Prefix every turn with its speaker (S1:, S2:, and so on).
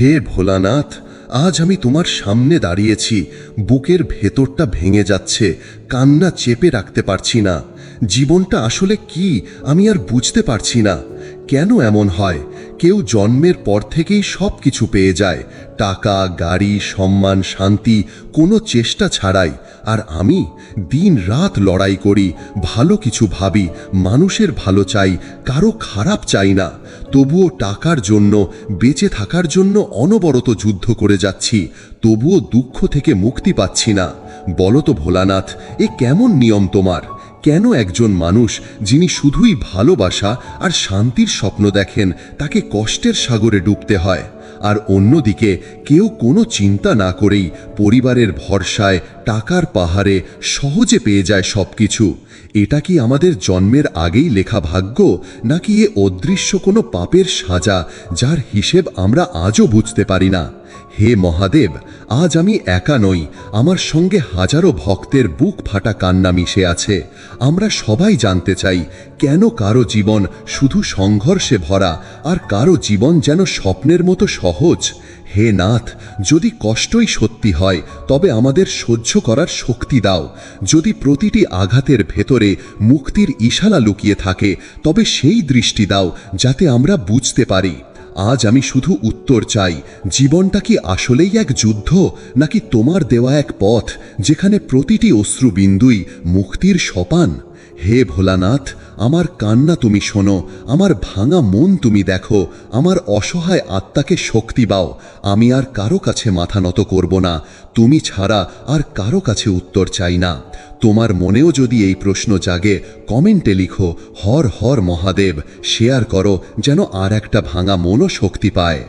S1: হে ভোলানাথ, আজ আমি তোমার সামনে দাঁড়িয়েছি, বুকের ভেতরটা ভেঙে যাচ্ছে, কান্না চেপে রাখতে পারছি না। জীবনটা আসলে কি, আমি আর বুঝতে পারছি না। কেন এমন হয়? কেউ জন্মের পর থেকেই সব কিছু পেয়ে যায়, টাকা, গাড়ি, সম্মান, শান্তি, কোনো চেষ্টা ছাড়াই। আর আমি দিন রাত লড়াই করি, ভালো কিছু ভাবি, মানুষের ভালো চাই, কারও খারাপ চাই না। তবুও টাকার জন্য, বেঁচে থাকার জন্য অনবরত যুদ্ধ করে যাচ্ছি, তবুও দুঃখ থেকে মুক্তি পাচ্ছি না। বলো তো ভোলানাথ, এ কেমন নিয়ম তোমার? কেন একজন মানুষ, যিনি শুধুই ভালোবাসা আর শান্তির স্বপ্ন দেখেন, তাকে কষ্টের সাগরে ডুবতে হয়? আর অন্যদিকে কেউ কোনো চিন্তা না করেই পরিবারের ভরসায় টাকার পাহাড়ে সহজে পেয়ে যায় সব কিছু এটা কি আমাদের জন্মের আগেই লেখা ভাগ্য, নাকি এ অদৃশ্য কোনো পাপের সাজা যার হিসেব আমরা আজও বুঝতে পারি না? হে মহাদেব, আজ আমি একা নই, আমার সঙ্গে হাজারো ভক্তের বুক ফাটা কান্না মিশে আছে। আমরা সবাই জানতে চাই, কেন কারও জীবন শুধু সংঘর্ষে ভরা, আর কারও জীবন যেন স্বপ্নের মতো সহজ? হে নাথ, যদি কষ্টই সত্যি হয়, তবে আমাদের সহ্য করার শক্তি দাও। যদি প্রতিটি আঘাতের ভেতরে মুক্তির ইশারা লুকিয়ে থাকে, তবে সেই দৃষ্টি দাও, যাতে আমরা বুঝতে পারি। আজ আমি শুধু উত্তর চাই, জীবনটা কি আসলেই এক যুদ্ধ, নাকি তোমার দেওয়া এক পথ, যেখানে প্রতিটি অশ্রুবিন্দুই মুক্তির সপান? হে ভোলানাথ, আমার কান্না তুমি শোনো, আমার ভাঙা মন তুমি দেখো, আমার অসহায় আত্মাকে শক্তি বাও, আমি আর কারও কাছে মাথা নত করব না, তুমি ছাড়া আর কারও কাছে উত্তর চাই না। তোমার মনেও যদি এই প্রশ্ন জাগে, কমেন্টে লিখো, হর হর মহাদেব, শেয়ার করো, যেন আর একটা ভাঙা মনও শক্তি পায়।